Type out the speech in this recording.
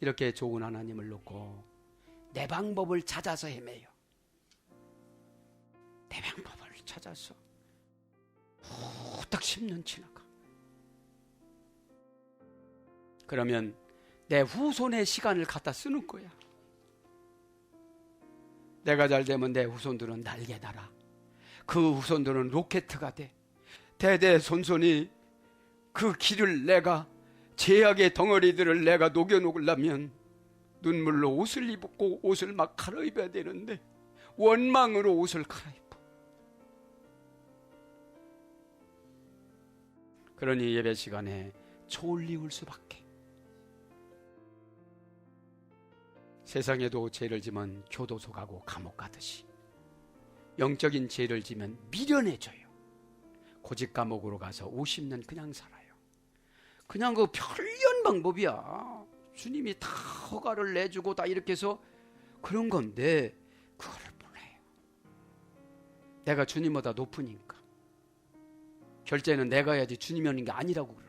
이렇게 좋은 하나님을 놓고 내 방법을 찾아서 헤매요. 내 방법을 찾아서 후딱 10년 지나가. 그러면 내 후손의 시간을 갖다 쓰는 거야. 내가 잘 되면 내 후손들은 날개 달아. 그 후손들은 로켓트가 돼. 대대손손이 그 길을 내가 제약의 덩어리들을 내가 녹여놓으려면 눈물로 옷을 입고 옷을 막 갈아입어야 되는데 원망으로 옷을 갈아입어. 그러니 예배 시간에 졸리울 수밖에. 세상에도 죄를 지면 교도소 가고 감옥 가듯이 영적인 죄를 지면 미련해져요. 고집 감옥으로 가서 50년 그냥 살아요. 그냥 그 편리한 방법이야. 주님이 다 허가를 내주고 다 이렇게 해서 그런 건데 그거를 몰라요. 내가 주님보다 높으니까 결제는 내가 해야지 주님이 하는 게 아니라고 그래.